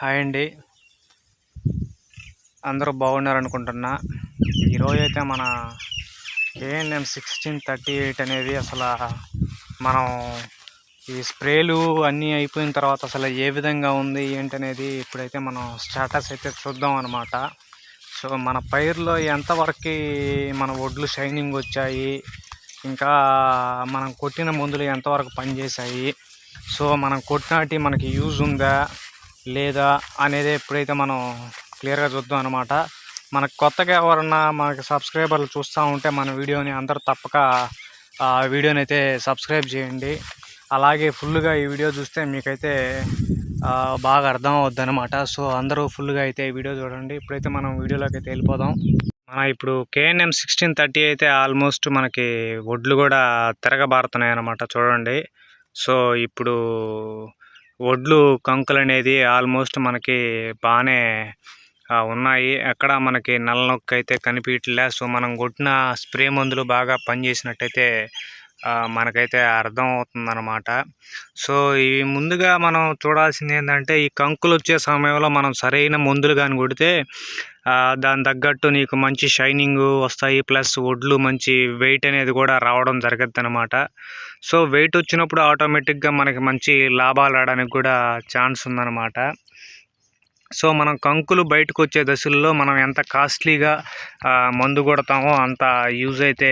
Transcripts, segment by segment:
Hi అండి. అందరూ బాగున్నారనుకుంటున్నా. ఈరోజు అయితే మన కేఎన్ఎం సిక్స్టీన్ థర్టీ ఎయిట్ అనేది అసలు మనం ఈ స్ప్రేలు అన్నీ అయిపోయిన తర్వాత అసలు ఏ విధంగా ఉంది ఏంటనేది ఇప్పుడైతే మనం స్టేటస్ అయితే చూద్దాం అనమాట సో మన పైర్లో ఎంతవరకు మన ఒడ్లు షైనింగ్ వచ్చాయి ఇంకా మనం కొట్టిన మందులు ఎంతవరకు పనిచేశాయి సో మనం కొట్టినాటి మనకి యూజ్ ఉందా లేదా అనేది ఎప్పుడైతే మనం క్లియర్గా చూద్దాం అనమాట మనకు కొత్తగా ఎవరన్నా మనకి సబ్స్క్రైబర్లు చూస్తూ ఉంటే మన వీడియోని అందరూ తప్పక వీడియోని అయితే సబ్స్క్రైబ్ చేయండి. అలాగే ఫుల్గా ఈ వీడియో చూస్తే మీకైతే బాగా అర్థం అవుద్ది అనమాట సో అందరూ ఫుల్గా అయితే ఈ వీడియో చూడండి. ఇప్పుడైతే మనం వీడియోలోకి అయితే వెళ్ళిపోదాం. మన ఇప్పుడు కేఎన్ఎం సిక్స్టీన్ థర్టీ అయితే ఆల్మోస్ట్ మనకి ఒడ్లు కూడా తిరగబారుతున్నాయి అనమాట చూడండి. సో ఇప్పుడు ఒడ్లు కంకులు అనేది ఆల్మోస్ట్ మనకి బాగానే ఉన్నాయి. ఎక్కడ మనకి నల్ల నొక్కి అయితే కనిపించట్లే సో మనం కొట్టిన స్ప్రే మందులు బాగా పనిచేసినట్టయితే మనకైతే అర్థం అవుతుందన్నమాట సో ఈ ముందుగా మనం చూడాల్సింది ఏంటంటే ఈ కంకులు వచ్చే సమయంలో మనం సరైన మందులు కానీ కొడితే దాని తగ్గట్టు నీకు మంచి షైనింగ్ వస్తాయి ప్లస్ వడ్లు మంచి వెయిట్ అనేది కూడా రావడం జరగద్ది అనమాట సో వెయిట్ వచ్చినప్పుడు ఆటోమేటిక్గా మనకి మంచి లాభాలు రావడానికి కూడా ఛాన్స్ ఉందన్నమాట. సో మనం కంకులు బయటకు వచ్చే దశల్లో మనం ఎంత కాస్ట్లీగా మందు కొడతామో అంత యూజ్ అయితే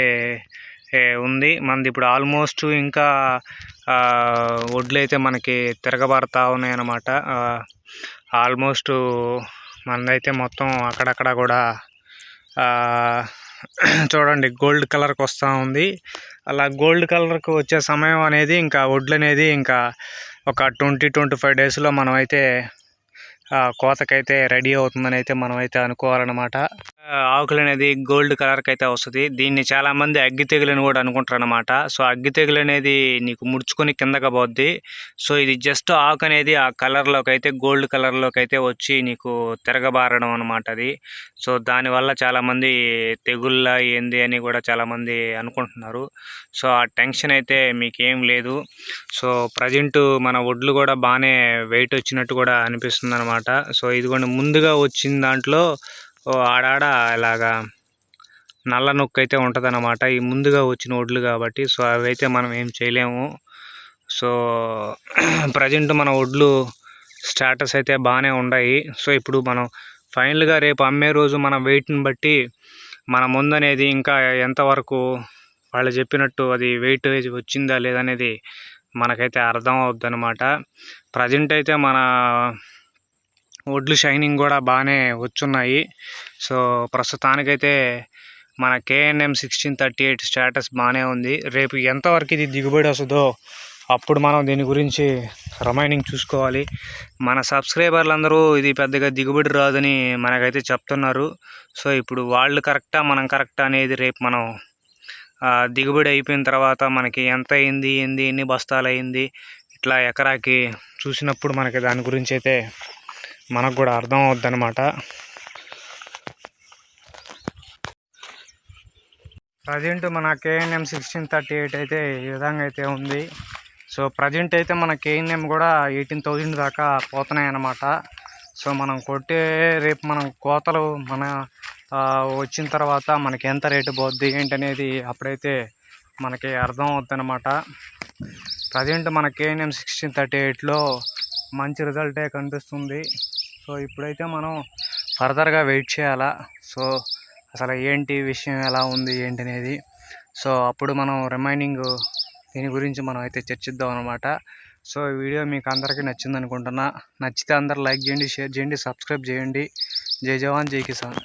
ఉంది. మనది ఇప్పుడు ఆల్మోస్ట్ ఇంకా వడ్లు అయితే మనకి తిరగబడతా ఉన్నాయన్నమాట. ఆల్మోస్ట్ మనదైతే మొత్తం అక్కడక్కడ కూడా చూడండి గోల్డ్ కలర్కి వస్తూ ఉంది. అలా గోల్డ్ కలర్కి వచ్చే సమయం అనేది ఇంకా వడ్లు అనేది ఇంకా ఒక ట్వంటీ ట్వంటీ ఫైవ్ డేస్లో మనమైతే కోతకైతే రెడీ అవుతుందని అయితే మనమైతే అనుకోవాలన్నమాట. ఆకులు అనేది గోల్డ్ కలర్కి అయితే వస్తుంది. దీన్ని చాలామంది అగ్గి తెగులని కూడా అనుకుంటారు అనమాట సో అగ్గి తెగులు అనేది నీకు ముడుచుకొని కిందకి పోద్ది. సో ఇది జస్ట్ ఆకు అనేది ఆ కలర్లోకి అయితే గోల్డ్ కలర్లోకి అయితే వచ్చి నీకు తిరగబారడం అనమాట అది. సో దానివల్ల చాలామంది తెగుళ్ళ ఏంది అని కూడా చాలామంది అనుకుంటున్నారు. సో ఆ టెన్షన్ అయితే మీకేం లేదు. సో ప్రజెంట్ మన వడ్లు కూడా బాగానే వెయిట్ వచ్చినట్టు కూడా అనిపిస్తుంది అనమాట సో ఇదిగోండి ముందుగా వచ్చిన దాంట్లో ఆడాడ ఇలాగా నల్ల నొక్కు అయితే ఉంటుంది అన్నమాట ఈ ముందుగా వచ్చిన ఒడ్లు కాబట్టి సో అవైతే మనం ఏం చేయలేము. సో ప్రజెంట్ మన ఒడ్లు స్టాటస్ అయితే బాగానే ఉన్నాయి సో ఇప్పుడు మనం ఫైనల్గా రేపు అమ్మే రోజు మన వెయిట్ని బట్టి మన ముందు అనేది ఇంకా ఎంతవరకు వాళ్ళు చెప్పినట్టు అది వెయిట్ వచ్చిందా లేదనేది మనకైతే అర్థం అవుద్ది అనమాట ప్రజెంట్ అయితే మన వడ్లు షైనింగ్ కూడా బాగానే వచ్చున్నాయి. సో ప్రస్తుతానికైతే మన KNM sixteen thirty eight status బాగానే ఉంది. రేపు ఎంతవరకు ఇది దిగుబడి వస్తుందో అప్పుడు మనం దీని గురించి రిమైనింగ్ చూసుకోవాలి. మన సబ్స్క్రైబర్లు అందరూ ఇది పెద్దగా దిగుబడి రాదని మనకైతే చెప్తున్నారు. సో ఇప్పుడు వాళ్ళు కరెక్టా మనం కరెక్టా అనేది రేపు మనం దిగుబడి అయిపోయిన తర్వాత మనకి ఎంత అయింది ఏంది ఎన్ని బస్తాలు అయింది ఇట్లా ఎకరాకి చూసినప్పుడు మనకి దాని గురించి అయితే మనకు కూడా అర్థం అవుద్దనమాట ప్రజెంట్ మన కేఎన్ఎం సిక్స్టీన్ థర్టీ ఎయిట్ అయితే ఈ విధంగా అయితే ఉంది. సో ప్రజెంట్ అయితే మన కేఎన్ఎం కూడా ఎయిటీన్ థౌజండ్ దాకా పోతున్నాయి అన్నమాట సో మనం కొట్టే రేపు మనం కోతలు మన వచ్చిన తర్వాత మనకి ఎంత రేటు పోద్ది ఏంటనేది అప్పుడైతే మనకి అర్థం అవుద్ది అనమాట ప్రజెంట్ మన కేఎన్ఎం సిక్స్టీన్ థర్టీ ఎయిట్లో మంచి రిజల్టే కనిపిస్తుంది. సో ఇప్పుడైతే మనం ఫర్దర్గా వెయిట్ చేయాలా? సో అసలు ఏంటి విషయం ఎలా ఉంది ఏంటి అనేది సో అప్పుడు మనం రిమైనింగ్ దీని గురించి మనం అయితే చర్చిద్దాం అనమాట సో ఈ వీడియో మీకు అందరికీ నచ్చింది అనుకుంటున్నా నచ్చితే అందరు లైక్ చేయండి షేర్ చేయండి సబ్స్క్రైబ్ చేయండి. జై జవాన్ జై కిసాన్.